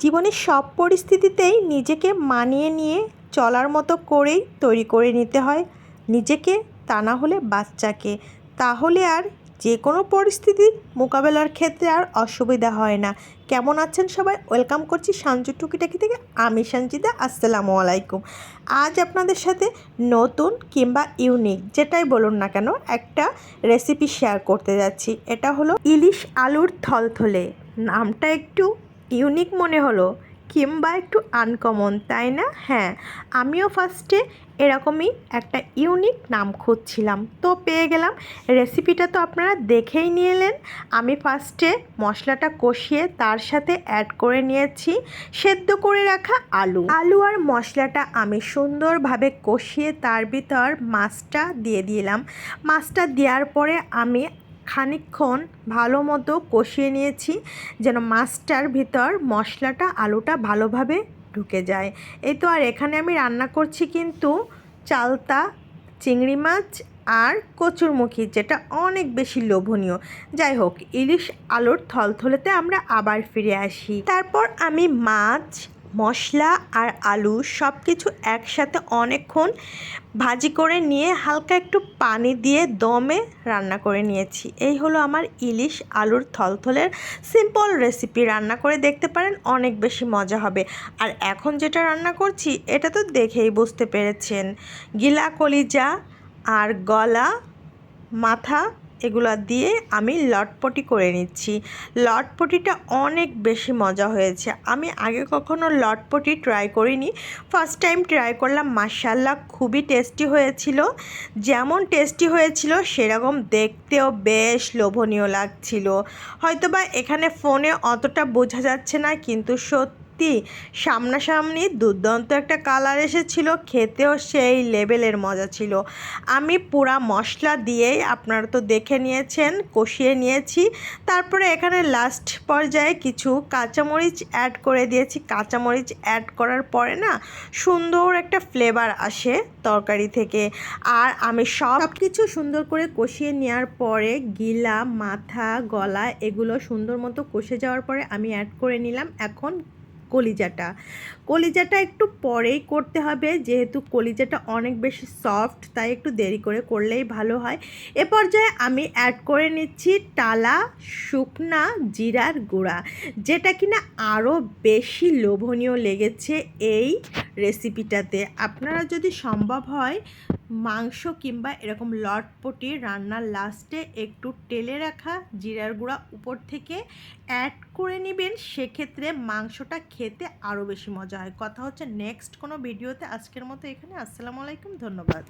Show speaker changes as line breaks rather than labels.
জীবনের সব পরিস্থিতিতেই নিজেকে মানিয়ে নিয়ে চলার মতো করেই তৈরি করে নিতে হয়। নিজেকে তা না হলে বাচ্চাকে। তাহলে আর যে কোনো পরিস্থিতির মোকাবেলার ক্ষেত্রে আর অসুবিধা হয় না। কেমন আছেন সবাই? ওয়েলকাম করছি সঞ্জু টুকিটাকি থেকে। আমি সঞ্জিদা আসসালামু আলাইকুম। আজ আপনাদের সাথে নতুন কিংবা ইউনিক, যেটাই বলুন না কেন, একটা রেসিপি শেয়ার করতে যাচ্ছি। এটা হলো ইলিশ আলুর থলথলে। নামটা একটু ইউনিক মনে হলো। কিংবা একটু আনকমন তাই না? হ্যাঁ আমিও ফার্স্টে এরকমই একটা ইউনিক নাম খুঁজছিলাম। তো পেয়ে গেলাম। রেসিপিটা তো আপনারা দেখেই নিয়ে এলেন আমি ফার্স্টে মশলাটা কষিয়ে তার সাথে অ্যাড করে নিয়েছি। সেদ্ধ করে রাখা আলু। আলু আর মশলাটা আমি সুন্দরভাবে কষিয়ে তার ভিতর মাছটা দিয়ে দিলাম। মাছটা দেওয়ার পরে আমি খানিকক্ষণ ভালো মতো কষিয়ে নিয়েছি যেন মাছটার ভিতর মশলাটা, আলুটা ভালোভাবে ঢুকে যায়। এই তো আর এখানে আমি রান্না করছি কিন্তু চালতা, চিংড়ি মাছ আর কচুরমুখী, যেটা অনেক বেশি লোভনীয়। যাই হোক, ইলিশ আলুর থলথলেতে আমরা আবার ফিরে আসি। তারপর আমি মাছ মশলা আর আলু সব কিছু একসাথে অনেকক্ষণ ভাজি করে নিয়ে হালকা একটু পানি দিয়ে দমে রান্না করে নিয়েছি। এই হলো আমার ইলিশ আলুর থলথলের সিম্পল রেসিপি রান্না করে দেখতে পারেন, অনেক বেশি মজা হবে। আর এখন যেটা রান্না করছি, এটা তো দেখেই বুঝতে পেরেছেন। গিলা কলিজা আর গলা, মাথা এগুলো দিয়ে আমি লটপটি করে নিচ্ছি। লটপটিটা অনেক বেশি মজা হয়েছে। আমি আগে কখনো লটপটি ট্রাই করিনি। ফার্স্ট টাইম ট্রাই করলাম মাসাল্লাহ খুবই টেস্টি হয়েছিল। যেমন টেস্টি হয়েছিল, সেরকম দেখতেও বেশ লোভনীয় লাগছিল। হয়তোবা এখানে ফোনে অতটা বোঝা যাচ্ছে না, কিন্তু সত্যি সত্যি, সামনাসামনি দুর্দান্ত একটা কালার এসেছিল, খেতেও সেই লেভেলের মজা ছিল। আমি পুরা মশলা দিয়েই আপনারা তো দেখে নিয়েছেন, কষিয়ে নিয়েছি। তারপরে এখানে লাস্ট পর্যায়ে কিছু কাঁচামরিচ অ্যাড করে দিয়েছি। কাঁচামরিচ অ্যাড করার পরে না, সুন্দর একটা ফ্লেভার আসে তরকারি থেকে। আর আমি সব কিছু সুন্দর করে কষিয়ে নেওয়ার পরে গিলা, মাথা, গলা, এগুলো সুন্দর মতো কষে যাওয়ার পরে আমি অ্যাড করে নিলাম। এখন কলিজাটা। কলিজাটা একটু পরেই করতে হবে, যেহেতু কলিজাটা অনেক বেশি সফট, তাই একটু দেরি করে করলেই ভালো হয়। এ পর্যায়ে আমি অ্যাড করে নিচ্ছি টালা, শুকনা জিরার গুঁড়া, যেটা কিনা আরও বেশি লোভনীয় লেগেছে এই রেসিপিটাতে আপনারা যদি সম্ভব হয় মাংস কিংবা এরকম লটপটি রান্নার লাস্টে একটু টেলে রাখা জিরার গুঁড়া উপর থেকে অ্যাড করে নেবেন, সেক্ষেত্রে মাংসটা খেতে আরও বেশি মজা হয়। কথা হচ্ছে নেক্সট কোনো ভিডিওতে আজকের মতো এখানে। আসসালামু আলাইকুম। ধন্যবাদ।